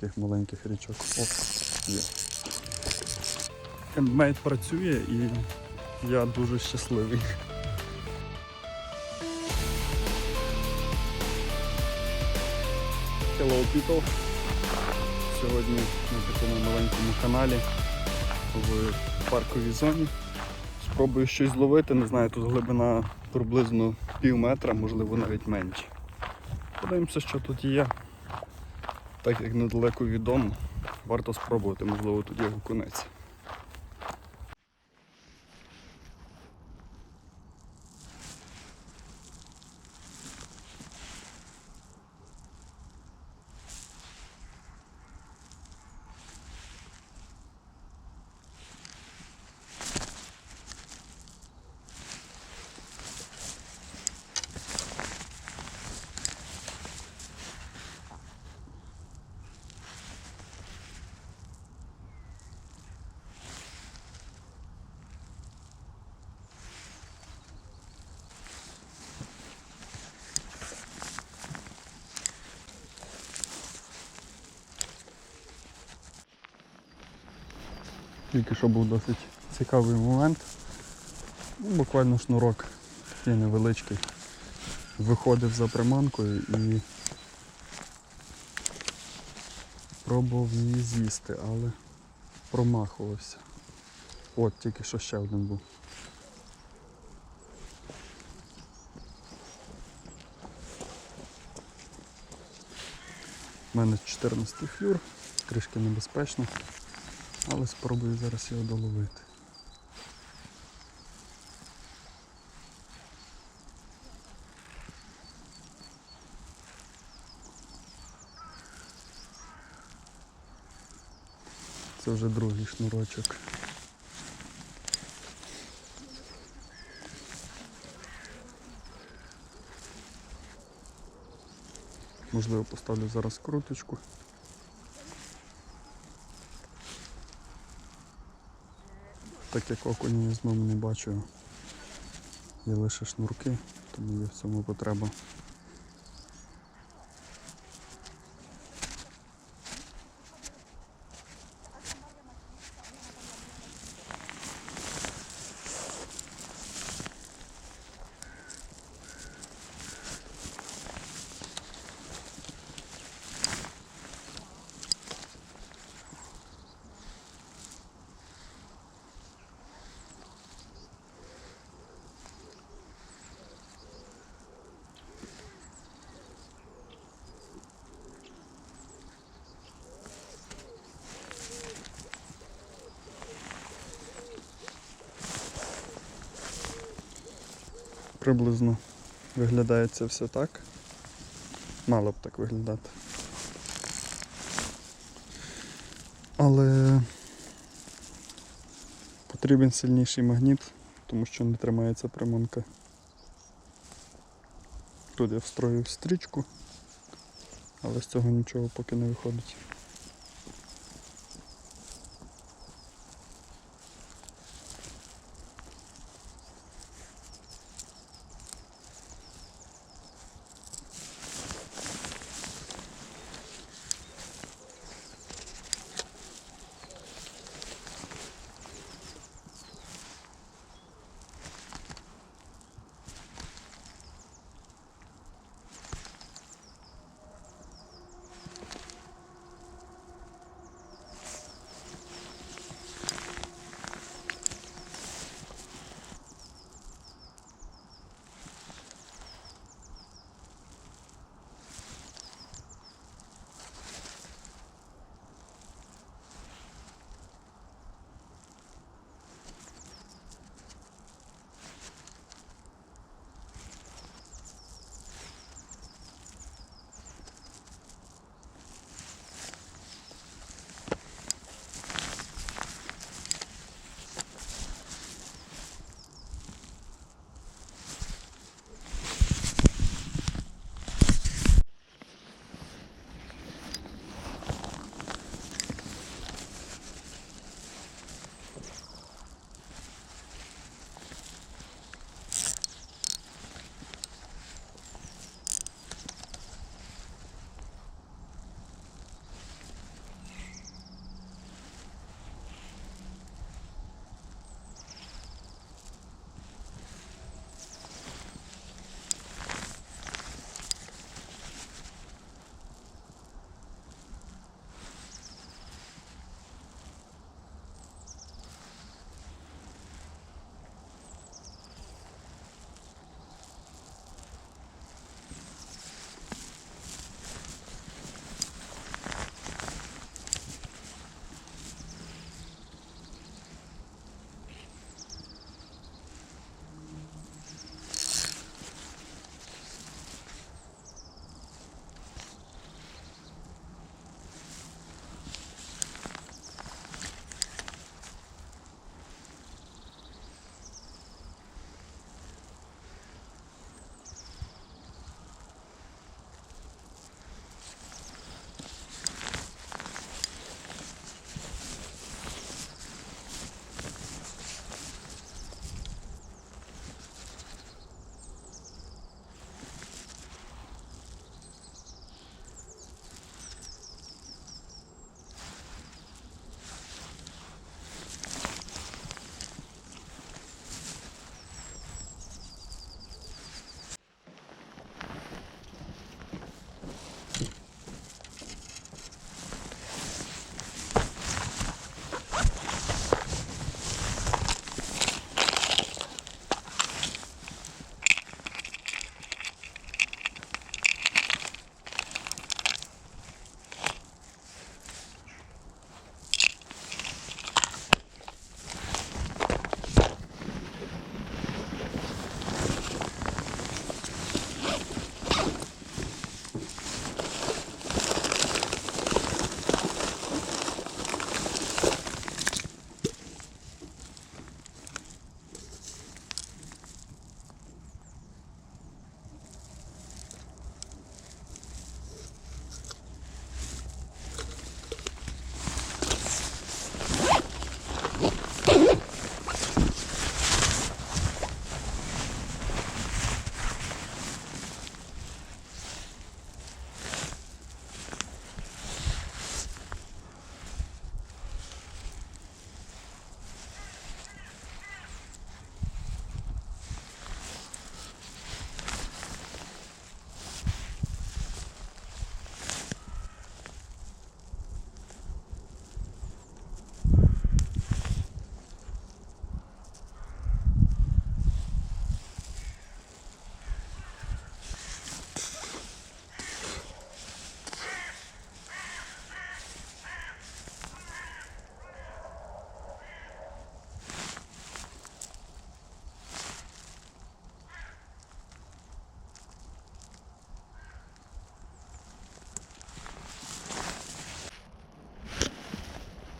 таких маленьких річок. О, є. Handmade працює і я дуже щасливий. Hello people! Сьогодні на такому маленькому каналі в парковій зоні. Спробую щось зловити, не знаю, тут глибина приблизно пів метра, можливо навіть менше. Подивимося, що тут є. Так як недалеко від дому, варто спробувати, можливо, тут є гукунець. Тільки що був досить цікавий момент. Ну, буквально шнурок такий невеличкий. Виходив за приманкою і пробував її з'їсти, але промахувався. От тільки що ще один був. У мене 14 флюр, трішки небезпечно, але спробую зараз його доловити. Це вже другий шнурочок. Можливо, поставлю зараз круточку. Так як окуня я знову не бачу, є лише шнурки, тому є в цьому потреба. Приблизно виглядає це все так. Мало б так виглядати. Але потрібен сильніший магніт, тому що не тримається приманка. Тут я встроїв стрічку, але з цього нічого поки не виходить.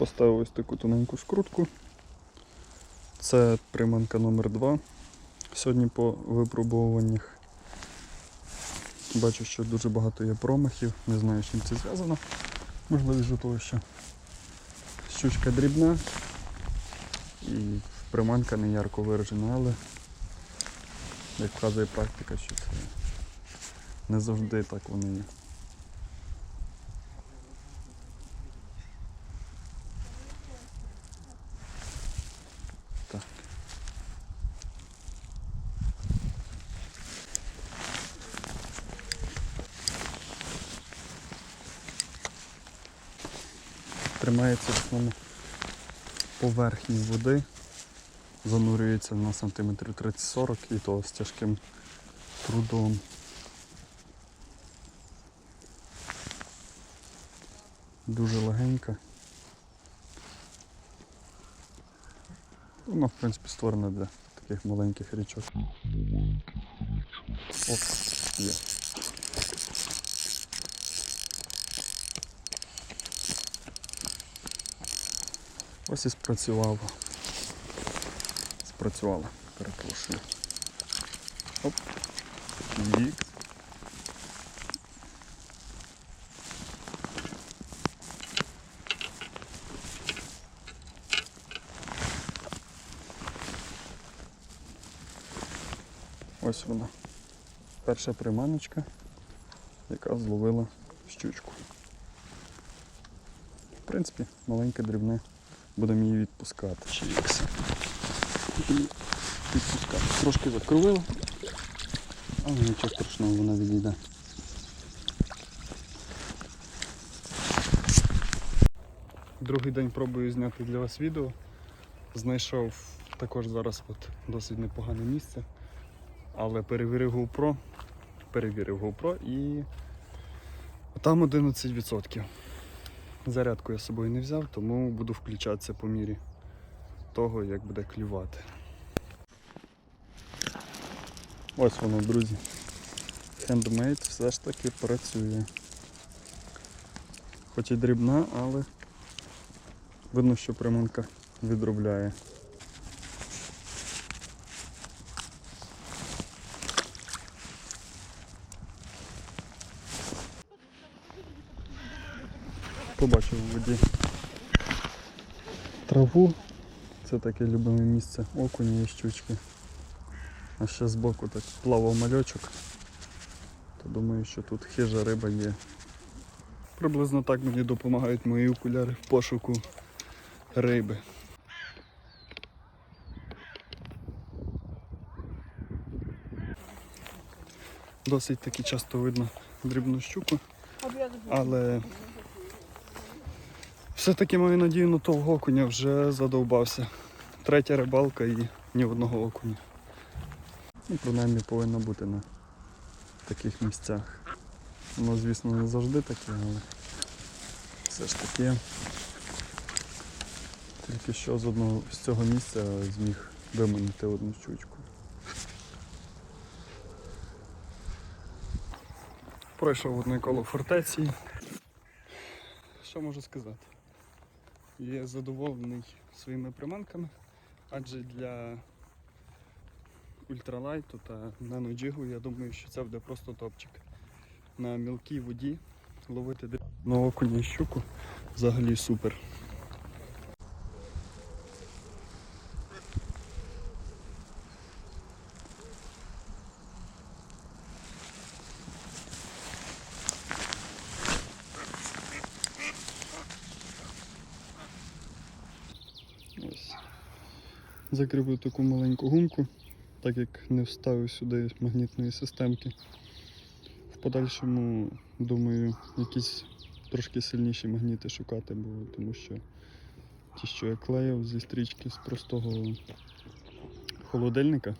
Поставив ось таку тоненьку скрутку. Це приманка номер 2 Сьогодні по випробуваннях. Бачу, що дуже багато є промахів, не знаю, з чим це зв'язано. Можливо, того, що щучка дрібна і приманка не ярко виражена, але як вказує практика, що це не завжди так воно є. Тримається в основному поверхні води, занурюється на сантиметрів 30-40 і то з тяжким трудом. Дуже легенька. Вона, в принципі, створена для таких маленьких річок. Оп, є. Ось і спрацювало. Спрацювало, перепрошую. Оп. Дік. Ось вона. Перша приманочка, яка зловила щучку. В принципі, маленьке дрібне. Будемо її відпускати. Чікс. Відпускати. Трошки закрувила, але нічого страшного, вона відійде. Другий день пробую зняти для вас відео. Знайшов також зараз от досить непогане місце. Але перевірив GoPro, перевірив GoPro і там 11%. Зарядку я з собою не взяв, тому буду включатися по мірі того, як буде клювати. Ось воно, друзі. Хендмейд все ж таки працює. Хоч і дрібна, але видно, що приманка відробляє. Побачив у воді траву. Це таке любиме місце окуня і щучки. А ще збоку так плавав мальочок. То думаю, що тут хижа риба є. Приблизно так мені допомагають мої окуляри в пошуку риби. Досить таки часто видно дрібну щуку, але все-таки маю надію на того окуня вже задовбався. Третя рибалка і ні одного окуня. Ну, принаймні повинна бути на таких місцях. Воно, звісно, не завжди таке, але все ж таки. Тільки що з одного з цього місця зміг виманити одну щучку. Пройшов одне коло фортеці. Що можу сказати? Є задоволений своїми приманками, адже для ультралайту та наноджігу я думаю, що це буде просто топчик. На мілкій воді ловити на окуня щуку взагалі супер. Ось. Закріплю таку маленьку гумку, так як не вставив сюди магнітної системки. В подальшому, думаю, якісь трошки сильніші магніти шукати, бо тому що ті, що я клеїв зі стрічки з простого холодильника,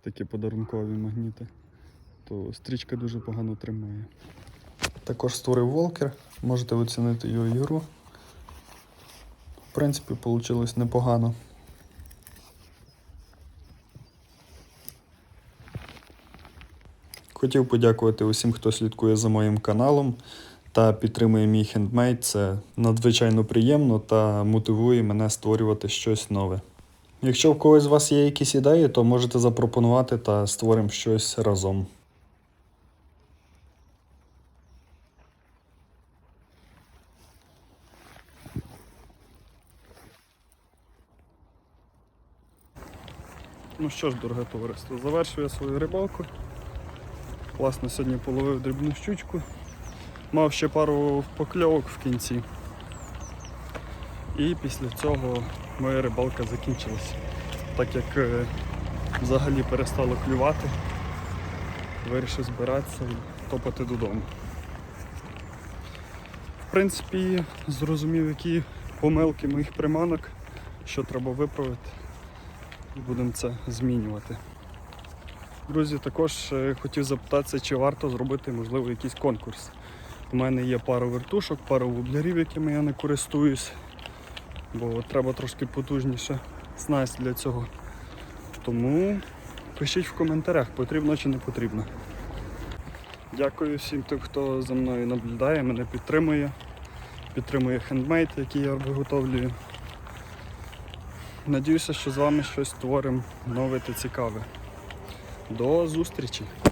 такі подарункові магніти, то стрічка дуже погано тримає. Також створив волкер, можете оцінити його ігру. В принципі, вийшло непогано. Хотів подякувати усім, хто слідкує за моїм каналом та підтримує мій хендмейд. Це надзвичайно приємно та мотивує мене створювати щось нове. Якщо в когось з вас є якісь ідеї, то можете запропонувати та створимо щось разом. Ну що ж, дороге товариство, завершую я свою рибалку. Класно сьогодні половив дрібну щучку. Мав ще пару покльовок в кінці. І після цього моя рибалка закінчилась. Так як е, взагалі перестало клювати, вирішив збиратися і топати додому. В принципі, зрозумів, які помилки моїх приманок, що треба виправити, і будемо це змінювати. Друзі, також е, хотів запитатися, чи варто зробити, можливо, якийсь конкурс. У мене є пара вертушок, пара воблерів, якими я не користуюсь, бо треба трошки потужніше снасть для цього. Тому пишіть в коментарях, потрібно чи не потрібно. Дякую всім тим, хто за мною наблюдає, мене підтримує, підтримує хендмейд, який я виготовлюю. Надіюся, що з вами щось створимо нове та цікаве. До зустрічі!